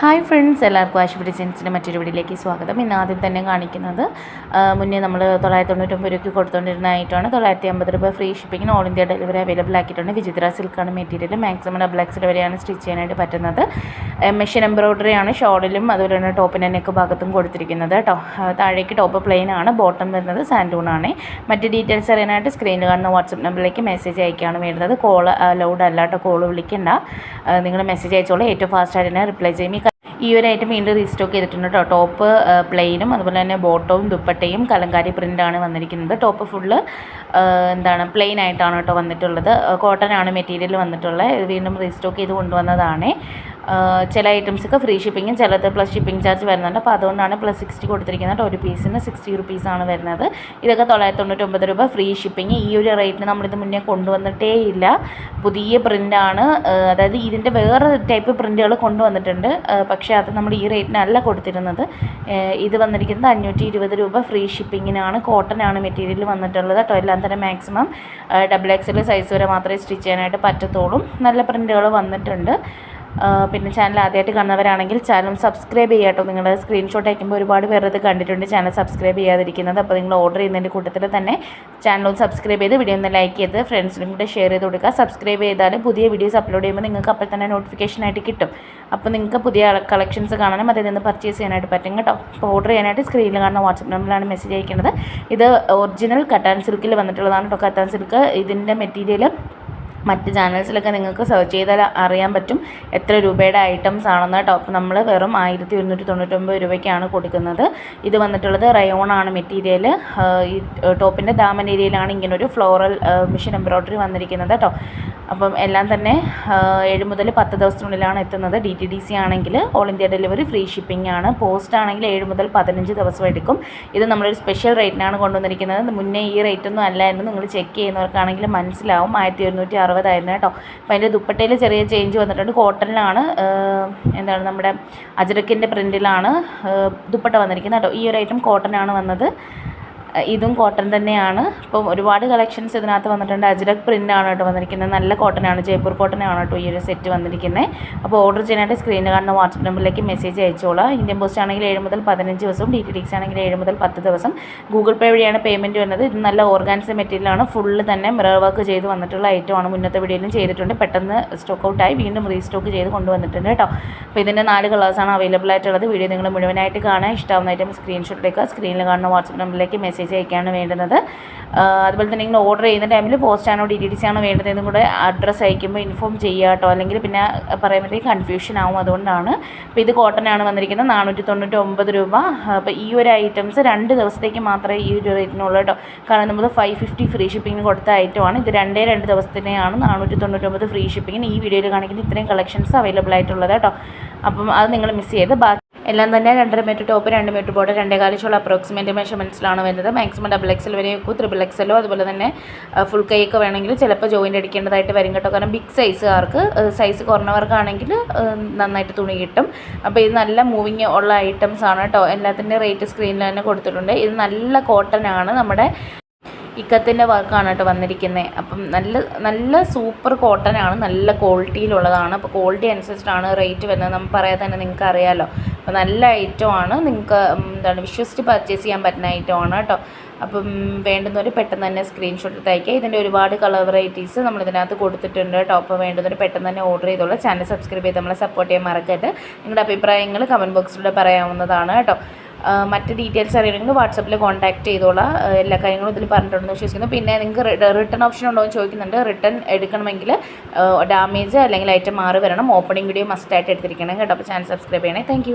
Hi friends എല്ലാവർക്കും ആശുപത്രി സെൻസിന്റെ മറ്റൊരു വീഡിയോയിലേക്ക് സ്വാഗതം. ഇന്ന് ആദ്യം തന്നെ കാണിക്കുന്നത് മുന്നേ നമ്മൾ തൊള്ളായിരത്തി തൊണ്ണൂറ്റൊമ്പത് രൂപയ്ക്ക് കൊടുത്തുകൊണ്ടിരുന്ന ആയിട്ടാണ് തൊള്ളായിരത്തി അമ്പത് രൂപ ഫ്രീ ഷിപ്പിങ്ങിന് ഓൾ ഇന്ത്യ ഡെലിവറി അവൈലബിൾ ആക്കിയിട്ടുണ്ട്. വിചിത്ര സിൽക്കാണ് മെറ്റീരിയൽ മാക്സിമം ഡബിൾ എക്സിൽ വരെയാണ് സ്റ്റിച്ച് ചെയ്യാനായിട്ട് പറ്റുന്നത്. മെഷീൻ എംബ്രോയ്ഡറി ആണ് ഷോളിലും അതുപോലെ തന്നെ ടോപ്പിന്റെ നെക്ക് ഭാഗത്തും കൊടുത്തിരിക്കുന്നത് കേട്ടോ. താഴേക്ക് ടോപ്പ് പ്ലെയിൻ ആണ് ബോട്ടം വരുന്നത് സാൻഡൂൺ ആണ്. മറ്റ് ഡീറ്റെയിൽസ് അറിയാനായിട്ട് സ്ക്രീനിൽ കാണുന്ന വാട്സപ്പ് നമ്പറിലേക്ക് മെസ്സേജ് അയക്കുകയാണ് വേണ്ടത്. കോൾ അലൗഡ് അല്ലാട്ടോ കോൾ വിളിക്കേണ്ട. നിങ്ങൾ മെസ്സേജ് അയച്ചോളൂ. ഏറ്റവും ഫാസ്റ്റ് ആയിട്ട് തന്നെ റിപ്ലൈ ചെയ്യും ഈ ഒരു ഐറ്റം വീണ്ടും റീസ്റ്റോക്ക് ചെയ്തിട്ടുണ്ട് കേട്ടോ. ടോപ്പ് പ്ലെയിനും അതുപോലെ തന്നെ ബോട്ടവും ദുപ്പട്ടയും കലങ്കാരി പ്രിന്റാണ് വന്നിരിക്കുന്നത്. ടോപ്പ് ഫുള്ള് എന്താണ് പ്ലെയിൻ ആയിട്ടാണ് കേട്ടോ വന്നിട്ടുള്ളത്. കോട്ടൺ ആണ് മെറ്റീരിയൽ വന്നിട്ടുള്ളത്. ഇത് വീണ്ടും റീസ്റ്റോക്ക് ചെയ്ത് കൊണ്ടുവന്നതാണ്. ചില ഐറ്റംസൊക്കെ ഫ്രീ ഷിപ്പിങ്ങും ചിലത് പ്ലസ് ഷിപ്പിംഗ് ചാർജ് വരുന്നുണ്ട്. അപ്പോൾ അതുകൊണ്ടാണ് പ്ലസ് സിക്സ്റ്റി കൊടുത്തിരിക്കുന്നത്. ഒരു പീസിന് സിക്സ്റ്റി റുപ്പീസാണ് വരുന്നത്. ഇതൊക്കെ തൊള്ളായിരത്തി തൊണ്ണൂറ്റൊമ്പത് രൂപ ഫ്രീ ഷിപ്പിംഗ് ഈ ഒരു റേറ്റിന് നമ്മളിത് മുന്നേ കൊണ്ടുവന്നിട്ടേ ഇല്ല. പുതിയ പ്രിന്റാണ് അതായത് ഇതിന്റെ വേറെ ടൈപ്പ് പ്രിന്റുകൾ കൊണ്ടുവന്നിട്ടുണ്ട്. പക്ഷേ അത് നമ്മൾ ഈ റേറ്റിനല്ല കൊടുത്തിരുന്നത്. ഇത് വന്നിരിക്കുന്നത് അഞ്ഞൂറ്റി ഇരുപത് രൂപ ഫ്രീ ഷിപ്പിങ്ങിനാണ് ആണ് മെറ്റീരിയൽ വന്നിട്ടുള്ളത്. കേട്ടോ എല്ലാം തന്നെ മാക്സിമം ഡബിൾ എക്സൽ സൈസ് വരെ മാത്രമേ സ്റ്റിച്ച് ചെയ്യാനായിട്ട് പറ്റത്തുള്ളൂ. നല്ല പ്രിന്റുകൾ വന്നിട്ടുണ്ട്. പിന്നെ ചാനൽ ആദ്യമായിട്ട് കാണുന്നവരാണെങ്കിൽ ചാനൽ സബ്സ്ക്രൈബ് ചെയ്യുക കേട്ടോ നിങ്ങൾ സ്ക്രീൻഷോട്ട് അയക്കുമ്പോൾ ഒരുപാട് പേർ ഇത് കണ്ടിട്ടുണ്ട് ചാനൽ സബ്സ്ക്രൈബ് ചെയ്യാതിരിക്കുന്നത്. അപ്പോൾ നിങ്ങൾ ഓർഡർ ചെയ്യുന്നതിന്റെ കൂട്ടത്തിൽ തന്നെ ചാനൽ സബ്സ്ക്രൈബ് ചെയ്ത് വീഡിയോ ഒന്ന് ലൈക്ക് ചെയ്ത് ഫ്രണ്ട്സിനും കൂടെ ഷെയർ ചെയ്ത് കൊടുക്കുക. സബ്സ്ക്രൈബ് ചെയ്താൽ പുതിയ വീഡിയോസ് അപ്ലോഡ് ചെയ്യുമ്പോൾ നിങ്ങൾക്ക് അപ്പോൾ തന്നെ നോട്ടിഫിക്കേഷനായിട്ട് കിട്ടും. അപ്പോൾ നിങ്ങൾക്ക് പുതിയ കളക്ഷൻസ് കാണാനും അതിൽ നിന്ന് പർച്ചേസ് ചെയ്യാനായിട്ട് പറ്റും കേട്ടോ. അപ്പോൾ ഓർഡർ ചെയ്യാനായിട്ട് സ്ക്രീനിൽ കാണുന്ന വാട്സപ്പ് നമ്പറിലാണ് മെസ്സേജ് അയക്കുന്നത്. ഇത് ഒറിജിനൽ കട്ടാൻ സിൽക്കിൽ വന്നിട്ടുള്ളതാണ് കേട്ടോ കട്ടാൻ സിൽക്ക് ഇതിന്റെ മെറ്റീരിയൽ മറ്റ് ചാനൽസിലൊക്കെ നിങ്ങൾക്ക് സെർച്ച് ചെയ്താൽ അറിയാൻ പറ്റും എത്ര രൂപയുടെ ഐറ്റംസ് ആണെന്ന്. കേട്ടോ അപ്പോൾ നമ്മൾ വെറും ആയിരത്തി ഒരുന്നൂറ്റി തൊണ്ണൂറ്റൊമ്പത് രൂപയ്ക്കാണ് കൊടുക്കുന്നത്. ഇത് വന്നിട്ടുള്ളത് റയോൺ ആണ് മെറ്റീരിയൽ ഈ ടോപ്പിന്റെ ദാമൻ ഏരിയയിലാണ് ഇങ്ങനൊരു ഫ്ലോറൽ മിഷൻ എംബ്രോയ്ഡറി വന്നിരിക്കുന്നത് കേട്ടോ. അപ്പം എല്ലാം തന്നെ ഏഴ് മുതൽ പത്ത് ദിവസത്തിനുള്ളിലാണ് എത്തുന്നത്. ഡി ടി ഡി സി ആണെങ്കിൽ all India delivery free shipping ആണ്. പോസ്റ്റ് ആണെങ്കിൽ ഏഴ് മുതൽ പതിനഞ്ച് ദിവസം എടുക്കും. ഇത് നമ്മളൊരു സ്പെഷ്യൽ റേറ്റിനാണ് കൊണ്ടുവന്നിരിക്കുന്നത്. മുന്നേ ഈ റേറ്റൊന്നും അല്ലായിരുന്നു നിങ്ങൾ ചെക്ക് ചെയ്യുന്നവർക്കാണെങ്കിൽ മനസ്സിലാവും. ആയിരത്തി ഒരുന്നൂറ്റി അറുപതായിരുന്നു കേട്ടോ. അപ്പം അതിന്റെ ദുപ്പട്ടയിൽ ചെറിയ ചേഞ്ച് വന്നിട്ടുണ്ട്. കോട്ടണിലാണ് എന്താണ് നമ്മുടെ അജരക്കിന്റെ പ്രിന്റിലാണ് ദുപ്പട്ട വന്നിരിക്കുന്നത് കേട്ടോ. ഈ ഒരു ഐറ്റം കോട്ടനാണ് വന്നത്. ഇതും കോട്ടൺ തന്നെയാണ്. ഇപ്പം ഒരുപാട് കളക്ഷൻസ് ഇതിനകത്ത് വന്നിട്ടുണ്ട്. അജ്രക് ആണ് കേട്ടോ വന്നിരിക്കുന്നത്. നല്ല കോട്ടൺ ആണ്. ജയ്പൂർ കോട്ടൺ ആണ് കേട്ടോ ഈ ഒരു സെറ്റ് വന്നിരിക്കുന്നത് അപ്പോൾ ഓർഡർ ചെയ്യാനായിട്ട് സ്ക്രീനിൽ കാണുന്ന വാട്സപ്പ് നമ്പറിലേക്ക് മെസ്സേജ് അയച്ചോളാം. ഇന്ത്യൻ പോസ്റ്റ് ആണെങ്കിൽ ഏഴ് മുതൽ പതിനഞ്ച് ദിവസവും ഡി ടി ആണെങ്കിൽ ഏഴ് മുതൽ പത്ത് ദിവസം. ഗൂഗിൾ പേ വഴിയാണ് പേയ്മെന്റ് വരുന്നത്. ഇത് നല്ല ഓർഗാൻസ് മെറ്റീരിയലാണ് ഫുള്ള് തന്നെ മിറർ വർക്ക് ചെയ്ത് വന്നിട്ടുള്ള ഐറ്റമാണ് മുന്നത്തെ വീഡിയോയിലും ചെയ്തിട്ടുണ്ട്. പെട്ടെന്ന് സ്റ്റോക്ക് ഔട്ടായി വീണ്ടും റീസ്റ്റോക്ക് ചെയ്ത് കൊണ്ടുവന്നിട്ടുണ്ട് കേട്ടോ. അപ്പോൾ ഇതിന്റെ നാല് കളേഴ്സാണ് അവൈലബിൾ ആയിട്ടുള്ളത്. വീഡിയോ നിങ്ങൾ മുഴുവനായിട്ട് കാണാൻ ഇഷ്ടമാവുന്ന ഐറ്റം സ്ക്രീൻഷോട്ട് എടുക്കുക സ്ക്രീനിൽ കാണുന്ന വാട്സപ്പ് നമ്പറിലേക്ക് മെസ്സേജ് അയക്കുകയാണ് വേണ്ടുന്നത്. അതുപോലെ തന്നെ നിങ്ങൾ ഓർഡർ ചെയ്യുന്ന ടൈമിൽ പോസ്റ്റ് ആണോ ഡി ടി ഡി സി ആണോ വേണ്ടതെന്നും കൂടെ അഡ്രസ്സ് അയക്കുമ്പോൾ ഇൻഫോം ചെയ്യുക കേട്ടോ അല്ലെങ്കിൽ പിന്നെ പറയുമ്പോഴത്തേക്ക് കൺഫ്യൂഷൻ ആവും അതുകൊണ്ടാണ്. അപ്പോൾ ഇത് കോട്ടൺ ആണ് വന്നിരിക്കുന്നത്. നാനൂറ്റി തൊണ്ണൂറ്റി ഒമ്പത് രൂപ. അപ്പോൾ ഈ ഒരു ഐറ്റംസ് രണ്ട് ദിവസത്തേക്ക് മാത്രമേ ഈ ഒരു റേറ്റിനുള്ളൂ കേട്ടോ കാരണം നമ്മൾ ഫൈവ് ഫിഫ്റ്റി ഫ്രീ ഷിപ്പിങ്ങിന് കൊടുത്ത ഐറ്റമാണ് ഇത് രണ്ടേ രണ്ട് ദിവസത്തിനെയാണ് നാനൂറ്റി തൊണ്ണൂറ്റൊമ്പത് ഫ്രീ ഷിപ്പിങ്ങിന് ഈ വീഡിയോയിൽ കാണിക്കുന്ന ഇത്രയും കളക്ഷൻസ് അവൈലബിൾ ആയിട്ടുള്ളത് കേട്ടോ അപ്പം അത് നിങ്ങൾ മിസ് ചെയ്ത് ബാക്കി എല്ലാം തന്നെ രണ്ടര മീറ്റർ ടോപ്പ് രണ്ട് മീറ്റർ ബോർഡ് രണ്ടേ കാലിച്ചുള്ള അപ്രോക്സിമേറ്റ് മെഷർമെന്റ്സിലാണ് വരുന്നത്. മാക്സിമം ഡബിൾ എക്സൽ വരെ വെക്കും ത്രിബിൾ എക്സലോ അതുപോലെ തന്നെ ഫുൾ കൈയൊക്കെ വേണമെങ്കിൽ ചിലപ്പോൾ ജോയിന്റ് അടിക്കേണ്ടതായിട്ട് വരും കേട്ടോ. കാരണം ബിഗ് സൈസുകാർക്ക് സൈസ് കുറഞ്ഞവർക്കാണെങ്കിൽ നന്നായിട്ട് തുണി കിട്ടും. അപ്പോൾ ഇത് നല്ല മൂവിങ് ഉള്ള ഐറ്റംസ് ആണ് കേട്ടോ. എല്ലാത്തിന്റെ റേറ്റ് സ്ക്രീനിൽ തന്നെ കൊടുത്തിട്ടുണ്ട്. ഇത് നല്ല കോട്ടൺ ആണ് നമ്മുടെ ഇക്കത്തിന്റെ വർക്കാണ് കേട്ടോ വന്നിരിക്കുന്നത് അപ്പം നല്ല നല്ല സൂപ്പർ കോട്ടൺ ആണ് നല്ല ക്വാളിറ്റിയിലുള്ളതാണ് അപ്പോൾ ക്വാളിറ്റി അനുസരിച്ചിട്ടാണ് റേറ്റ് വരുന്നത്. നമുക്ക് പറയാതെ തന്നെ നിങ്ങൾക്ക് അറിയാമല്ലോ അപ്പോൾ നല്ല ഐറ്റമാണ് നിങ്ങൾക്ക് എന്താണ് വിശ്വസിച്ച് പർച്ചേസ് ചെയ്യാൻ പറ്റുന്ന ഐറ്റമാണ് കേട്ടോ. അപ്പം വേണ്ടുന്നവർ പെട്ടെന്ന് തന്നെ സ്ക്രീൻഷോട്ട് എടുത്ത് അയക്കുക ഇതിന്റെ ഒരുപാട് കളർ വെറൈറ്റീസ് നമ്മൾ ഇതിനകത്ത് കൊടുത്തിട്ടുണ്ട് കേട്ടോ. അപ്പോൾ വേണ്ടുന്നവർ പെട്ടെന്ന് തന്നെ ഓർഡർ ചെയ്തോളൂ. ചാനൽ സബ്സ്ക്രൈബ് ചെയ്ത് നമ്മളെ സപ്പോർട്ട് ചെയ്യാൻ മറക്കരുത്. നിങ്ങളുടെ അഭിപ്രായങ്ങൾ കമന്റ് ബോക്സിലൂടെ പറയാവുന്നതാണ് കേട്ടോ. മറ്റ് ഡീറ്റെയിൽസ് അറിയണമെങ്കിൽ വാട്സപ്പിൽ കോൺടാക്ട് ചെയ്തോളാം. എല്ലാ കാര്യങ്ങളും ഇതിൽ പറഞ്ഞിട്ടുണ്ടെന്ന് വിശ്വസിക്കുന്നു. പിന്നെ നിങ്ങൾക്ക് റിട്ടേൺ ഓപ്ഷൻ ഉണ്ടോ എന്ന് ചോദിക്കുന്നുണ്ട്. റിട്ടേൺ എടുക്കണമെങ്കിൽ ഡാമേജ് അല്ലെങ്കിൽ ഐറ്റം മാറി വരണം. ഓപ്പണിംഗ് വീഡിയോ മസ്റ്റായിട്ട് എടുത്തിരിക്കണം. കേട്ടോ. അപ്പോൾ ചാനൽ സബ്സ്ക്രൈബ് ചെയ്യണേ. താങ്ക്